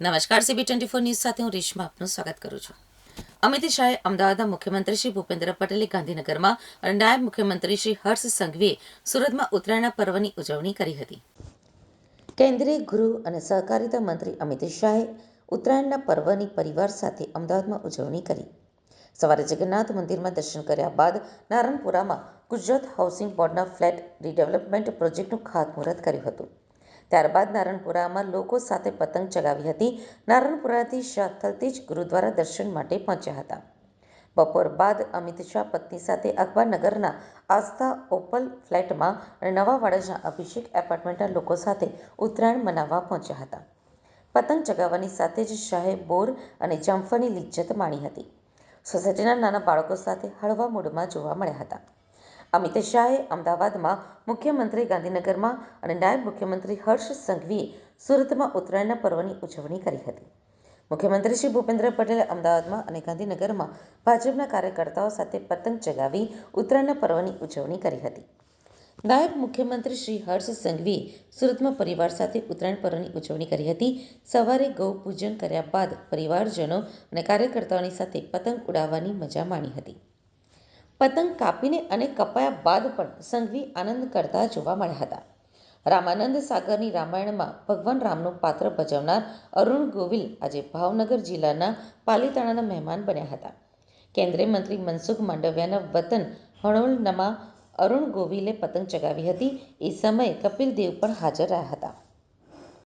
નમસ્કાર CB twenty four news સાથે હું રેશમા આપનું સ્વાગત કરું છું. અમિત શાહે અમદાવાદના મુખ્યમંત્રી શ્રી ભૂપેન્દ્ર પટેલે ગાંધીનગરમાં અને નાયબ મુખ્યમંત્રી શ્રી હર્ષ સંઘવીએ સુરતમાં ઉત્તરાયણના પર્વની ઉજવણી કરી હતી. કેન્દ્રીય ગૃહ અને સહકારિતા મંત્રી અમિત શાહે ઉત્તરાયણના પર્વની પરિવાર સાથે અમદાવાદમાં ઉજવણી કરી. સવારે જગન્નાથ મંદિરમાં દર્શન કર્યા બાદ નારણપુરામાં ગુજરાત હાઉસિંગ બોર્ડના ફ્લેટ રીડેવલપમેન્ટ પ્રોજેક્ટનું ખાતમુહૂર્ત કર્યું હતું. ત્યારબાદ નારણપુરામાં લોકો સાથે પતંગ ચગાવી હતી. નારણપુરાથી શાથલથી જ ગુરુદ્વારા દર્શન માટે પહોંચ્યા હતા. બપોર બાદ અમિત શાહ પત્ની સાથે અકબરનગરના આસ્થા ઓપલ ફ્લેટમાં અને નવા વાડજના અભિષેક એપાર્ટમેન્ટના લોકો સાથે ઉત્તરાયણ મનાવવા પહોંચ્યા હતા. પતંગ ચગાવવાની સાથે જ શાહે બોર અને જામફળની લિજ્જત માણી હતી. સોસાયટીના નાના બાળકો સાથે હળવા મૂડમાં જોવા મળ્યા હતા. અમિત શાહે અમદાવાદમાં મુખ્યમંત્રી ગાંધીનગરમાં અને નાયબ મુખ્યમંત્રી હર્ષ સંઘવીએ સુરતમાં ઉત્તરાયણના પર્વની ઉજવણી કરી હતી. મુખ્યમંત્રી શ્રી ભૂપેન્દ્ર પટેલે અમદાવાદમાં અને ગાંધીનગરમાં ભાજપના કાર્યકર્તાઓ સાથે પતંગ ચગાવી ઉત્તરાયણના પર્વની ઉજવણી કરી હતી. નાયબ મુખ્યમંત્રી શ્રી હર્ષ સંઘવીએ સુરતમાં પરિવાર સાથે ઉત્તરાયણ પર્વની ઉજવણી કરી હતી. સવારે ગૌ પૂજન કર્યા બાદ પરિવારજનો અને કાર્યકર્તાઓની સાથે પતંગ ઉડાવવાની મજા માણી હતી. પતંગ કાપીને અને કપાયા બાદ પણ સંઘવી આનંદ કરતા જોવા મળ્યા હતા. રામાનંદ સાગરની રામાયણમાં ભગવાન રામનું પાત્ર ભજવનાર અરુણ ગોવિલ આજે ભાવનગર જિલ્લાના પાલીતાણાના મહેમાન બન્યા હતા. કેન્દ્રીય મંત્રી મનસુખ માંડવિયાના વતન હણોલનામાં અરુણ ગોવિલે પતંગ ચગાવી હતી. એ સમયે કપિલ દેવ પણ હાજર રહ્યા હતા.